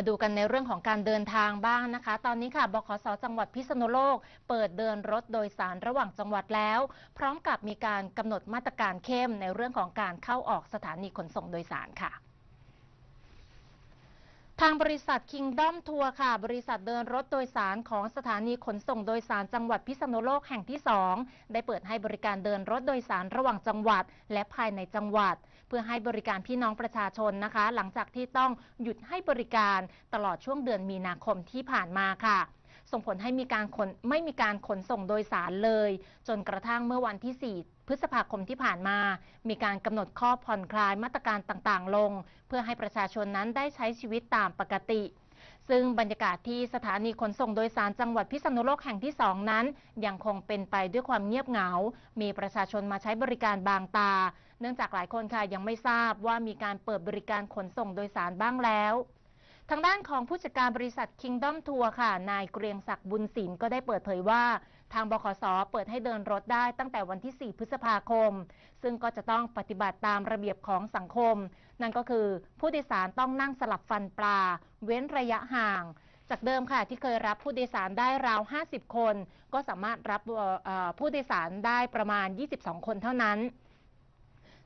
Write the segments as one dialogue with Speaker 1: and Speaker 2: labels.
Speaker 1: มาดูกันในเรื่องของการเดินทางบ้างนะคะ ตอนนี้ค่ะบขสจังหวัดพิษณุโลก เปิดเดินรถโดยสารระหว่างจังหวัดแล้ว พร้อมกับมีการกำหนดมาตรการเข้มในเรื่องของการเข้าออกสถานีขนส่งโดยสารค่ะ ทางบริษัท Kingdom ทัวร์ค่ะ บริษัทเดินรถโดยสารของสถานีขนส่งโดยสารจังหวัดพิษณุโลกแห่งที่ 2 ได้เปิดให้บริการเดินรถโดยสารระหว่างจังหวัด และภายในจังหวัด เพื่อให้บริการพี่น้องประชาชนนะคะ หลังจากที่ต้องหยุดให้บริการตลอดช่วงเดือนมีนาคมที่ผ่านมาค่ะ ส่งผลให้มีการขนไม่มีการขนส่งโดยสารเลย จนกระทั่งเมื่อวันที่ 4 พฤษภาคมที่ผ่านมา มีการกำหนดข้อผ่อนคลายมาตรการต่างๆ ลง เพื่อให้ประชาชนนั้นได้ใช้ชีวิตตามปกติซึ่งบรรยากาศที่สถานีขนส่งโดยสารจังหวัดพิษณุโลกแห่งที่ 2 นั้น ยังคงเป็นไปด้วยความเงียบเหงา มีประชาชนมาใช้บริการบางตา เนื่องจากหลายคนค่ะยังไม่ทราบว่ามีการเปิดบริการขนส่งโดยสารบ้างแล้ว ทางด้านของผู้จัดการบริษัท Kingdom Tour ค่ะ นายเกรียงศักดิ์บุญศิลป์ก็ได้เปิดเผยว่า ทางบขสเปิดให้เดินรถได้ตั้งแต่วันที่ 4 พฤษภาคม ซึ่งก็จะต้องปฏิบัติตามระเบียบของสังคม นั่นก็คือผู้โดยสารต้องนั่งสลับฟันปลา เว้นระยะห่าง จากเดิมค่ะที่เคยรับผู้โดยสารได้ราว 50 คน ก็สามารถรับผู้โดยสารได้ประมาณ 22 คนเท่านั้น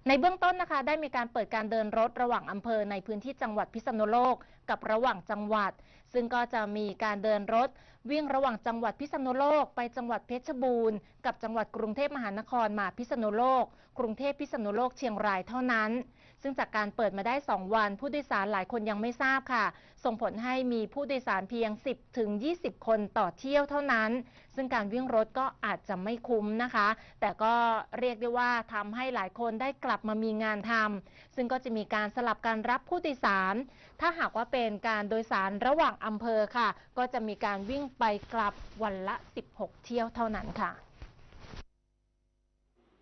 Speaker 1: ในเบื้องต้นนะคะ ได้มีการเปิดการเดินรถระหว่างอำเภอในพื้นที่จังหวัดพิษณุโลกกับระหว่างจังหวัด ซึ่งก็จะมีการเดินรถวิ่งระหว่างจังหวัดพิษณุโลกไปจังหวัดเพชรบูรณ์กับจังหวัดกรุงเทพมหานครมาพิษณุโลก กรุงเทพพิษณุโลกเชียงรายเท่านั้น ซึ่งจากการเปิดมาได้ 2 วัน ผู้โดยสารหลายคนยังไม่ทราบค่ะ ส่งผลให้มีผู้โดยสารเพียง 10ถึง20 คนต่อเที่ยวเท่านั้น ซึ่งการวิ่งรถก็อาจจะไม่คุ้มนะคะ แต่ก็เรียกได้ว่าทำให้หลายคนได้กลับมามีงานทำซึ่งก็จะมีการสลับการรับผู้โดยสาร ถ้าหากว่าเป็นการโดยสารระหว่างอำเภอค่ะ ก็จะมีการวิ่งไปกลับวันละ 16 เที่ยวเท่านั้นค่ะ